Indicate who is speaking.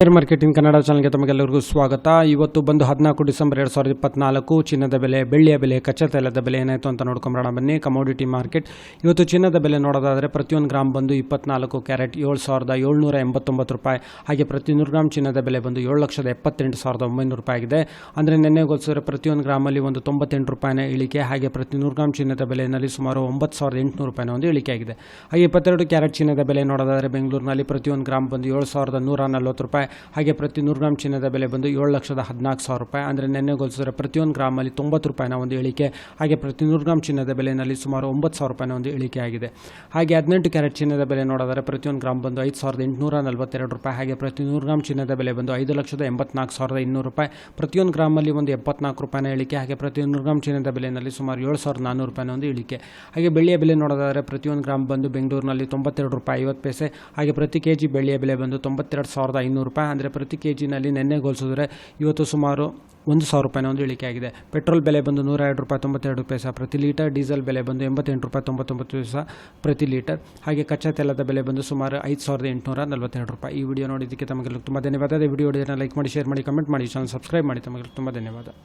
Speaker 1: Share marketing Kannada ಚಾನಲ್ಗೆ ತಮಗೆಲ್ಲರಿಗೂ ಸ್ವಾಗತ. ಇವತ್ತು ಬಂದು ಹದಿನಾಲ್ಕು ಡಿಸೆಂಬರ್ ಎರಡು ಸಾವಿರದ ಇಪ್ಪತ್ನಾಲ್ಕು, ಚಿನ್ನದ ಬೆಲೆ, ಬೆಳ್ಳಿಯ ಬೆಲೆ, ಕಚ್ಚಾ ತೈಲದ ಬೆಲೆ ಏನಾಯಿತು ಅಂತ ನೋಡ್ಕೊಂಬರೋಣ ಬನ್ನಿ. ಕಮೋಡಿಟಿ ಮಾರ್ಕೆಟ್ ಇವತ್ತು ಚಿನ್ನದ ಬೆಲೆ ನೋಡೋದಾದರೆ ಪ್ರತಿಯೊಂದು ಗ್ರಾಮ್ ಬಂದು ಇಪ್ಪತ್ನಾಲ್ಕು ಕ್ಯಾರೆಟ್ ಏಳು ಸಾವಿರದ ಏಳ್ನೂರ ಎಂಬತ್ತೊಂಬತ್ತು ರೂಪಾಯಿ. ಹಾಗೆ ಪ್ರತಿ ನೂರು ಗ್ರಾಮ್ ಚಿನ್ನದ ಬೆಲೆ ಬಂದು ಏಳು ಲಕ್ಷದ ಎಪ್ಪತ್ತೆಂಟು ಸಾವಿರದ ಒಂಬೈನೂರು ರೂಪಾಯಿ ಆಗಿದೆ. ಅಂದರೆ ನಿನ್ನೆ ಹೋಲಿಸಿದ್ರೆ ಪ್ರತಿಯೊಂದು ಗ್ರಾಮಲ್ಲಿ ಒಂದು ತೊಂಬತ್ತೆಂಟು ರೂಪಾಯಿನ ಇಳಿಕೆ, ಹಾಗೆ ಪ್ರತಿ ನೂರು ಗ್ರಾಮ್ ಚಿನ್ನದ ಬೆಲೆಯಲ್ಲಿ ಸುಮಾರು ಒಂಬತ್ತು ಸಾವಿರದ ಎಂಟುನೂರು ರೂಪಾಯಿನ ಒಂದು ಇಳಿಕೆ ಆಗಿದೆ. ಹಾಗೆ ಇಪ್ಪತ್ತೆರಡು ಕ್ಯಾರೆಟ್ ಚಿನ್ನದ ಬೆಲೆ ನೋಡೋದಾದರೆ ಬೆಂಗಳೂರಿನಲ್ಲಿ ಪ್ರತಿಯೊಂದು ಗ್ರಾಮ್ ಬಂದು ಏಳು ಸಾವಿರದ ನೂರ ನಲ್ವತ್ತು ರೂಪಾಯಿ. ಹಾಗೆ ಪ್ರತಿ ನೂರು ಗ್ರಾಮ್ ಚಿನ್ನದ ಬೆಲೆ ಬಂದು ಏಳು ಲಕ್ಷದ ಹದಿನಾಲ್ಕು ಸಾವಿರ ರೂಪಾಯಿ. ಅಂದರೆ ನೆನ್ನೆ ಹೋಲಿಸಿದ್ರೆ ಪ್ರತಿಯೊಂದು ಗ್ರಾಮಲ್ಲಿ ತೊಂಬತ್ತು ರೂಪಾಯಿನ ಒಂದು ಇಳಿಕೆ, ಹಾಗೆ ಪ್ರತಿ ನೂರು ಗ್ರಾಮ್ ಚಿನ್ನದ ಬೆಲೆಯಲ್ಲಿ ಸುಮಾರು ಒಂಬತ್ತು ಸಾವಿರ ರೂಪಾಯಿನ ಒಂದು ಇಳಿಕೆ ಆಗಿದೆ. ಹಾಗೆ ಹದಿನೆಂಟು ಕ್ಯಾರೆಟ್ ಚಿನ್ನದ ಬೆಲೆ ನೋಡಿದರೆ ಪ್ರತಿಯೊಂದು ಗ್ರಾಮ್ ಬಂದು ಐದು ಸಾವಿರದ ಎಂಟುನೂರ ನಲವತ್ತೆರಡು ರೂಪಾಯಿ. ಹಾಗೆ ಪ್ರತಿ ನೂರು ಗ್ರಾಮ್ ಚಿನ್ನದ ಬೆಲೆ ಬಂದು ಐದು ಲಕ್ಷದ ಎಂಬತ್ನಾಲ್ಕು ಸಾವಿರದ ಇನ್ನೂರು ರೂಪಾಯಿ. ಪ್ರತಿಯೊಂದು ಗ್ರಾಮಲ್ಲಿ ಒಂದು ಎಪ್ಪತ್ನಾಲ್ಕು ರೂಪಾಯಿನ ಇಳಿಕೆ, ಹಾಗೆ ಪ್ರತಿ ನೂರು ಗ್ರಾಮ್ ಚಿನ್ನದ ಬೆಲೆಯಲ್ಲಿ ಸುಮಾರು ಏಳು ಸಾವಿರದ ನಾನ್ನೂರು ರೂಪಾಯಿನ ಒಂದು ಇಳಿಕೆ. ಹಾಗೆ ಬೆಳ್ಳಿಯ ಬೆಲೆ ನೋಡೋದಾದರೆ ಪ್ರತಿಯೊಂದು ಗ್ರಾಮ್ ಬಂದು ಬೆಂಗಳೂರಿನಲ್ಲಿ ತೊಂಬತ್ತೆರಡು ರೂಪಾಯಿ ಐವತ್ತು ಪೈಸೆ. ಹಾಗೆ ಪ್ರತಿ ಕೆ ಜಿ ಬೆಳ್ಳಿಯ ಬೆಲೆ ಬಂದು ತೊಂಬತ್ತೆರಡು ಸಾವಿರದ ಐನೂರು ರೂಪಾಯಿ ಅಂದರೆ ಪ್ರತಿ ಕೆ ಜಿನಲ್ಲಿ ನಿನ್ನೆ ಹೋಲಿಸಿದ್ರೆ ಇವತ್ತು ಸುಮಾರು ಒಂದು ಸಾವಿರ ರೂಪಾಯಿನ ಒಂದು ಇಳಿಕೆ ಆಗಿದೆ. ಪೆಟ್ರೋಲ್ ಬೆಲೆ ಬಂದು ನೂರ ಎರಡು ರೂಪಾಯಿ ತೊಂಬತ್ತೆರಡು ಪೈಸಾ, ಪ್ರತಿ ಲೀಟರ್ ಡೀಸೆಲ್ ಬೆಲೆ ಬಂದು ಎಂಬತ್ತೆಂಟು ರೂಪಾಯಿ ತೊಂಬತ್ತೊಂಬತ್ತು ಪೈಸಾ ಪ್ರತಿ ಲೀಟರ್. ಹಾಗೆ ಕಚ್ಚಾ ತೈಲದ ಬೆಲೆ ಬಂದು ಸುಮಾರು ಐದು ಸಾವಿರದ ಎಂಟುನೂರ ನಲವತ್ತೆರಡು ರೂಪಾಯಿ. ಈ ವಿಡಿಯೋ ನೋಡಿದ್ದಕ್ಕೆ ತಮಗೆ ತುಂಬ ಧನ್ಯವಾದ. ವಿಡಿಯೋ ಲೈಕ್ ಮಾಡಿ, ಶೇರ್ ಮಾಡಿ, ಕಮೆಂಟ್ ಮಾಡಿ ಚಾನಲ್ ಸಬ್ಸ್ಕ್ರೈಬ್ ಮಾಡಿ. ತಮಗೆ ತುಂಬ ಧನ್ಯವಾದ.